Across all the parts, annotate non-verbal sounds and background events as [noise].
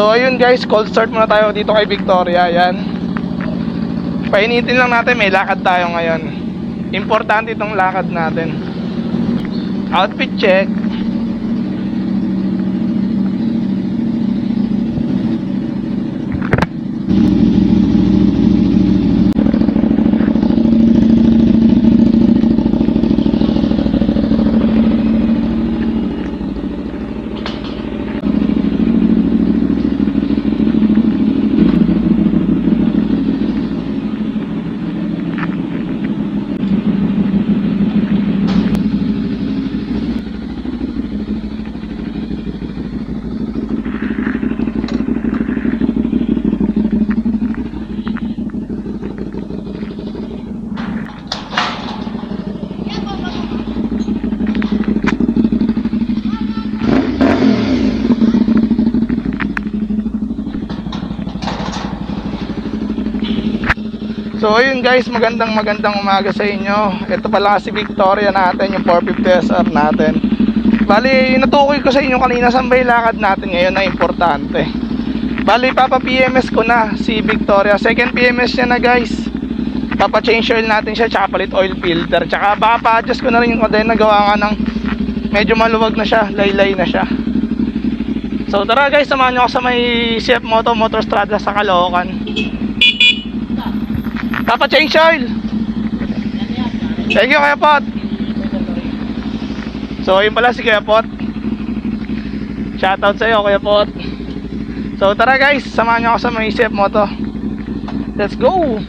So ayun guys, cold start muna tayo dito kay Victoria. Yan. Painitin lang natin, may lakad tayo ngayon. Importante itong lakad natin. Outfit check. So ayun guys, magandang magandang umaga sa inyo. Ito pala si Victoria natin, yung 450 SR natin. Bali, natukoy ko sa inyo kanina saan ba lakad natin ngayon na importante. Bali, papa PMS ko na si Victoria. Second PMS niya na guys. Papa change oil natin siya, tsaka palit oil filter. Tsaka baka pa-adjust ko na rin yung kadena gawa nga ng medyo maluwag na siya, laylay na siya. So tara guys, samahan nyo ako sa may CF Moto Motorstrada sa Caloocan. Papa change oil. Thank you, Kuya Pot. So, yun pala si Kuya Pot. Shoutout sa iyo, Kuya Pot. So, tara guys, samahan niyo ako sa may CF Moto. Let's go!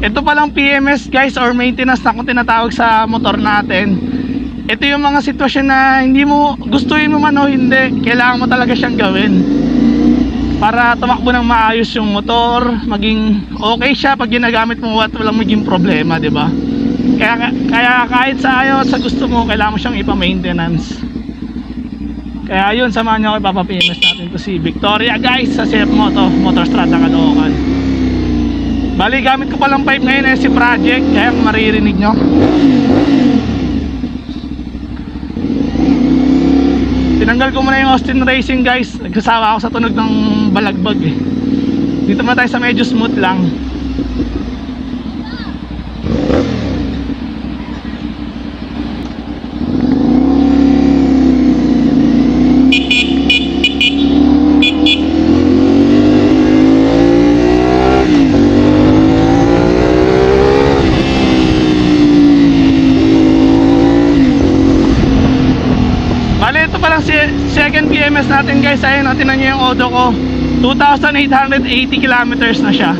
Ito palang PMS guys or maintenance na kung tinatawag sa motor natin. Ito yung mga sitwasyon na hindi mo gustuin mo man o hindi, kailangan mo talaga siyang gawin. Para tumakbo ng maayos yung motor, maging okay siya pag ginagamit mo at walang maging problema, ba? Kaya kaya kahit sa ayaw sa gusto mo, kailangan mo siyang ipa-maintenance. Kaya yun, samahan niyo ako ipapa-PMS natin to si Victoria guys sa CF Moto, Motorstrada Caloocan. Bali, gamit ko palang pipe ngayon eh, si Project, kaya maririnig nyo. Tinanggal ko muna yung Austin Racing guys. Nagsasawa ako sa tunog ng balagbag eh. Dito muna tayo sa medyo smooth lang. Bali, ito palang si second PMS natin guys. Ayun, oh, tinan nyo yung odo ko. 2,880 kilometers na siya.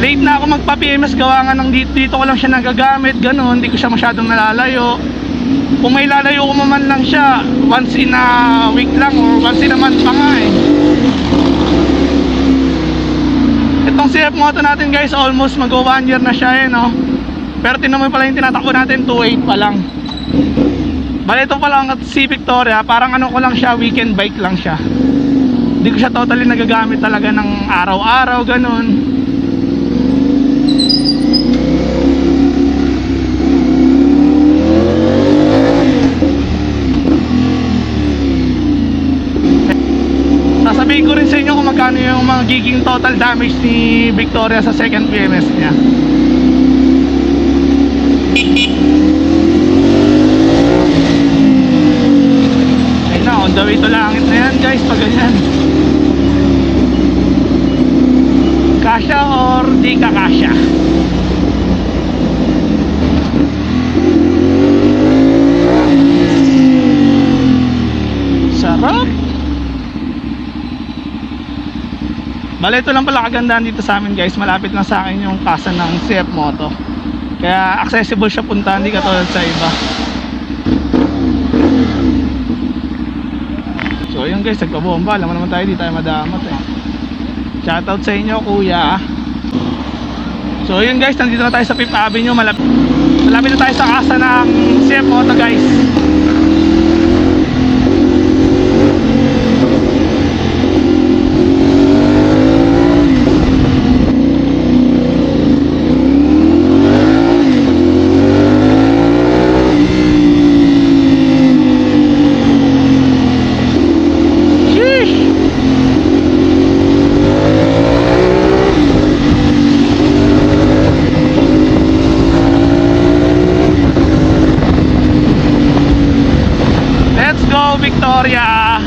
Late na ako magpa-PMS gawa nga ng dito, dito ko lang siya nagagamit. Ganun, hindi ko siya masyadong nalalayo. Kung may lalayo ko man lang siya, once in a week lang or once in a month pa nga eh. Itong CF Moto natin guys, almost mag 1 year na siya eh, no? Pero tinan mo pala yung tinatakbo natin 2.8 pa lang Bali ito pa lang at si Victoria Parang ano ko lang siya weekend bike lang siya. Hindi ko siya totally nagagamit talaga ng araw-araw ganun. Sasabihin ko rin sa inyo kung magkano yung magiging total damage ni Victoria sa second PMS niya Ayun na, on the way to langit na yan guys, pag ganyan. Kasya or di ka kasya? Sarap! Bale, ito lang pala kagandahan dito sa amin guys. Malapit lang sa akin yung kasa ng CF Moto. Kaya accessible siya punta, hindi katulad sa iba. So ayun guys, nagpabomba. Alam naman tayo, di tayo madamat eh. Shoutout sa inyo kuya. So yun guys, nandito na tayo sa 5th Avenue. Malapit, malapit na tayo sa kasa ng CF Moto guys. Sheesh! Let's go, Victoria!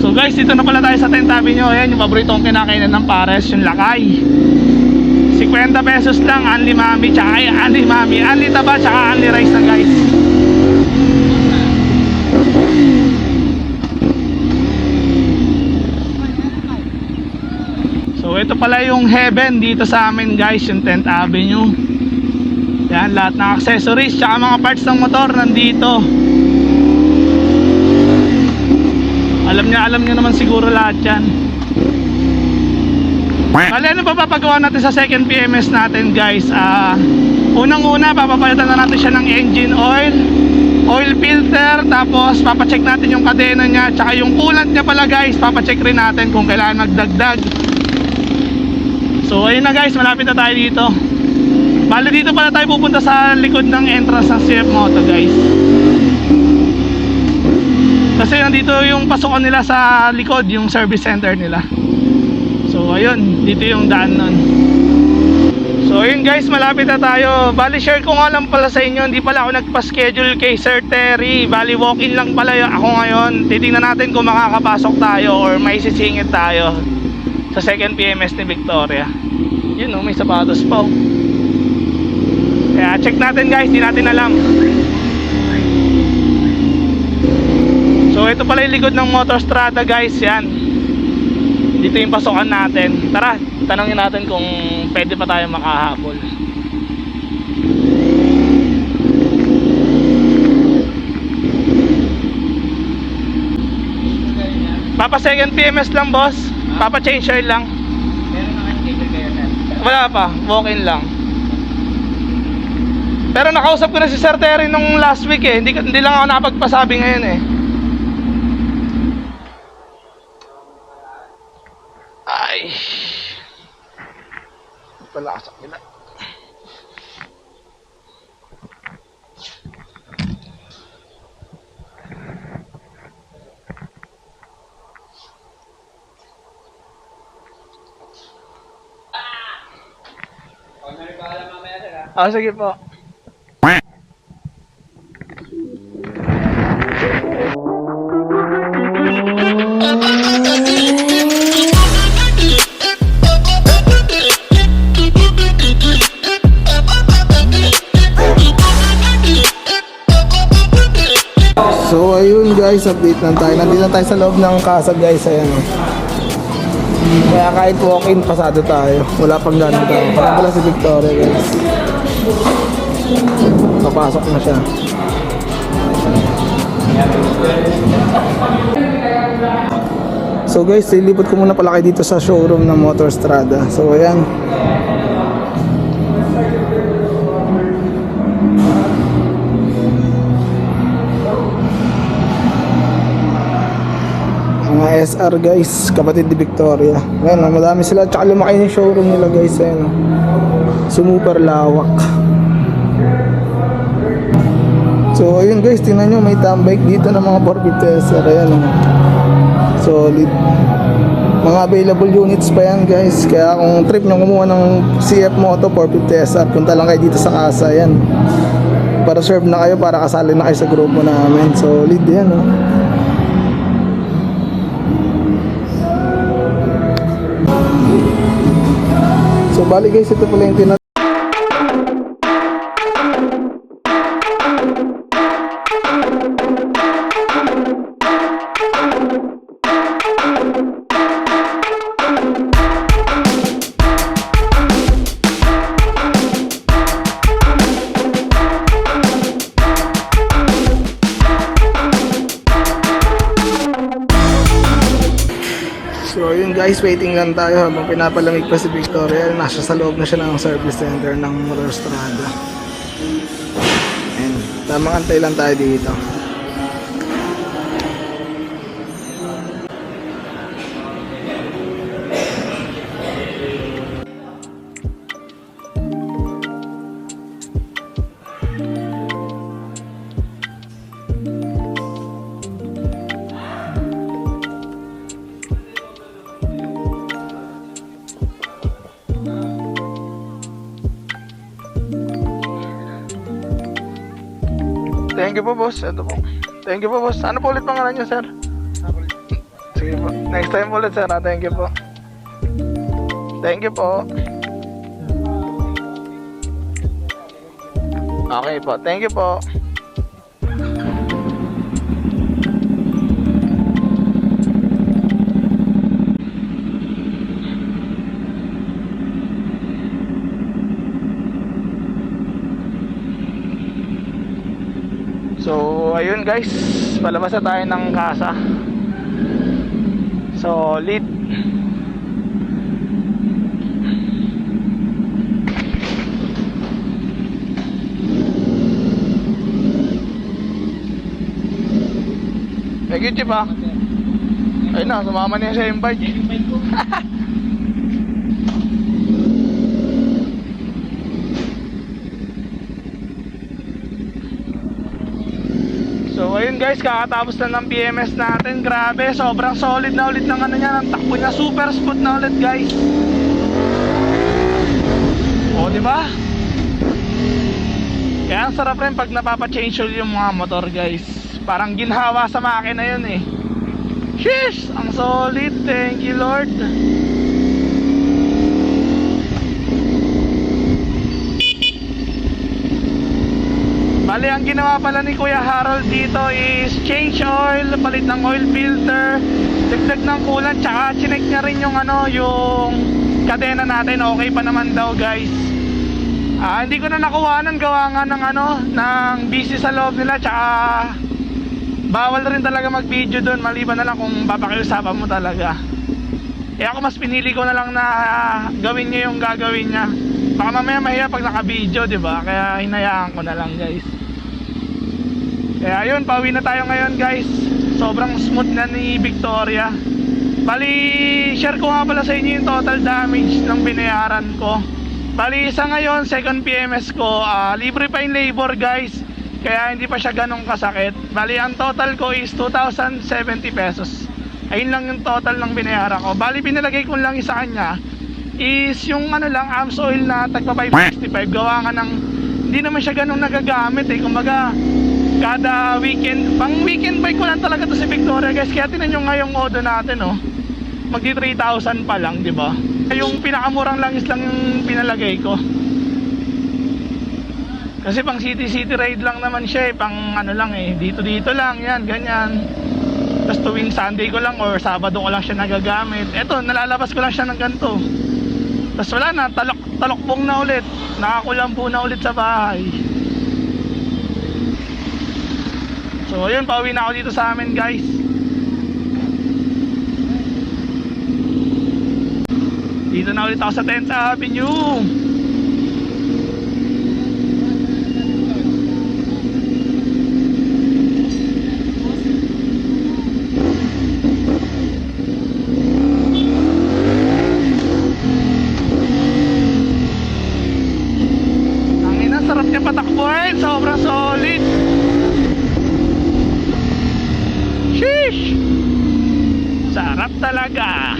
So guys, dito na pala tayo sa 10th Avenue. Ayan, yung paborito kong kinakainan ng pares, yung lakay. 50 pesos lang, anli mami, tsaka ay, anli mami, anli taba, tsaka anli rice na guys. So ito pala yung heaven dito sa amin guys, yung 10th Avenue. Yan, lahat ng accessories tsaka mga parts ng motor nandito. Alam niya, alam niya naman siguro lahat yan. Bale, ano pa papagawa natin sa second PMS natin guys? Ah, Unang-una, papapalitan na natin siya ng engine oil, oil filter, tapos papacheck natin yung kadena niya, tsaka yung coolant niya pala guys, papacheck rin natin kung kailangan magdagdag. So ayun na guys, malapit na tayo dito. Bale dito pala tayo pupunta sa likod ng entrance ng CF Moto guys. Kasi nandito yung pasukan nila sa likod, yung service center nila. So ayun, dito yung daan nun. So ayun guys, malapit na tayo. Bali share ko nga lang pala sa inyo, hindi pala ako nagpa-schedule kay Sir Terry. Bali walk-in lang pala ako ngayon. Titingnan natin kung makakapasok tayo or may sisingit tayo sa second PMS ni Victoria. Yun oh, may sapatos pa oh. Kaya check natin guys, di natin alam. So ito pala yung likod ng Motostrada guys, yan. Dito yung pasokan natin. Tara, tanongin natin kung pwede pa tayo makahabol. Papa second PMS lang boss. Papa change oil lang. Meron na kayong kayo, sir. Wala pa, walk-in lang. Pero nakausap ko na si Sir Terry nung last week eh. Hindi, hindi lang ako nakapagpasabi ngayon eh. Ay. Pala sa kanila. Huwag na rin paalam mamaya, sir, ha? Ah, sige po. Guys, update lang tayo. Nandito na tayo sa loob ng casa guys, ayan oh. Kaya kahit walk-in, pasado tayo. Wala pang ganun tayo. Parang pala si Victoria guys. Papasok na siya. So guys, lilipat ko muna pala kayo dito sa showroom ng Motor Strada. So ayan. Mga SR guys, kapatid ni Victoria. Ayan, oh, madami sila. Tsaka lumaki yung showroom nila guys. Ayan, oh. Sumuper lawak. So, ayun guys, tingnan nyo, may tambike dito ng mga 450 SR. Ayan, oh. Solid. Mga available units pa yan guys. Kaya kung trip nyo kumuha ng CF Moto 450 SR, punta lang kayo dito sa casa. Ayan. Para serve na kayo, para kasali na kayo sa grupo namin. Solid yan, oh. So bali guys, ito pala yung Guys, waiting lang tayo habang pinapalamig pa si Victoria. Nasa sa loob na siya ng service center ng Motor Strada. Ayan, tamang antay lang tayo dito. Thank you po, boss. Ito po. Thank you po, boss. Ano po ulit pangalan niyo, sir? Sige po. Next time ulit, sir. Thank you po. Thank you po. Okay po. Thank you po. Ayun guys, palabas na tayo ng kasa. Solid. Thank you, Chip, ah. Ayun na, sumama niya sa invite. So [laughs] ayun guys, kakatapos na ng PMS natin. Grabe, sobrang solid na ulit ng ano niya, ng takbo niya. Super smooth na ulit guys. O, di ba? Kaya ang sarap rin pag napapa-change oil yung mga motor guys. Parang ginhawa sa makina yun eh. Sheesh! Ang solid. Thank you Lord. Bali, ang ginawa pala ni Kuya Harold dito is change oil, palit ng oil filter, dagdag ng kulan, tsaka chinek niya rin yung ano, yung kadena natin. Okay pa naman daw, guys. Ah, hindi ko na nakuhanan gawa nga ng ano, ng busy sa loob nila, tsaka bawal rin talaga mag-video doon, maliban na lang kung papakiusapan mo talaga. Eh ako mas pinili ko na lang na ah, gawin niya yung gagawin niya. Baka mamaya mahiya pag naka-video, 'di ba? Kaya hinayaan ko na lang, guys. Kaya ayun, pauwi na tayo ngayon, guys. Sobrang smooth na ni Victoria. Bali, share ko nga pala sa inyo yung total damage ng binayaran ko. Bali, sa ngayon, second PMS ko, ah, libre pa yung labor, guys. Kaya hindi pa siya ganong kasakit. Bali, ang total ko is 2,070 pesos. Ayun lang yung total ng binayaran ko. Bali, pinalagay ko lang isa kanya is yung ano lang, AMS oil na tagpa 565. Gawa nga ng, hindi naman siya ganong nagagamit eh. Kumbaga, kada weekend, pang weekend bike ko lang talaga to si Victoria guys. Kaya tinan nyo nga yung modo natin oh. Magdi 3,000 pa lang, di ba? Yung pinakamurang langis lang yung pinalagay ko. Kasi pang city city ride lang naman siya eh, pang ano lang eh, dito dito lang, yan, ganyan. Tapos tuwing Sunday ko lang or Sabado ko lang siya nagagamit. Eto, nalalabas ko lang siya ng ganito. Tapos wala na, talok, talokbong na ulit. Nakakulampo na ulit sa bahay. So ayun, pauwi na ako dito sa amin guys. Dito na ulit ako sa 10th Avenue. Ang ina, sarap niya patakbuhin. Sobrang solid. Sheesh! Sarap talaga.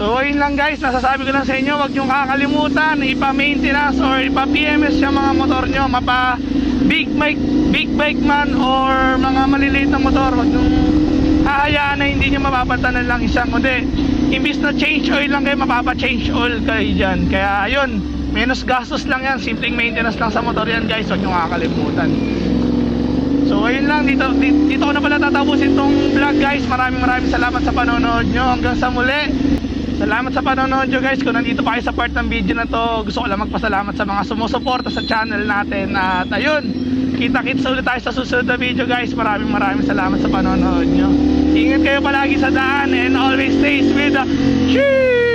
So ayun lang guys, nasasabi ko lang sa inyo, huwag niyong kakalimutan, ipa-maintenance or ipa-PMS yung mga motor nyo, mapa big bike, big bike man or mga maliliit na motor, huwag niyong hahayaan na hindi nyo mapapatanan lang isang, kundi imbis na change oil lang kayo, mapapa-change oil kayo dyan. Kaya ayun, menos gastos lang yan, simpleng maintenance lang sa motor yan guys, huwag niyong kakalimutan. So ayun lang dito dito, ko na pala tatapusin tong vlog guys. Maraming maraming salamat sa panonood nyo. Hanggang sa muli. Salamat sa panonood nyo guys. Kung nandito pa kayo sa part ng video na to, gusto ko lang magpasalamat sa mga sumusuporta sa channel natin. At ayun, Kita-kits ulit tayo sa susunod na video guys. Maraming maraming salamat sa panonood nyo. Ingat kayo palagi sa daan and always stay with the cheese!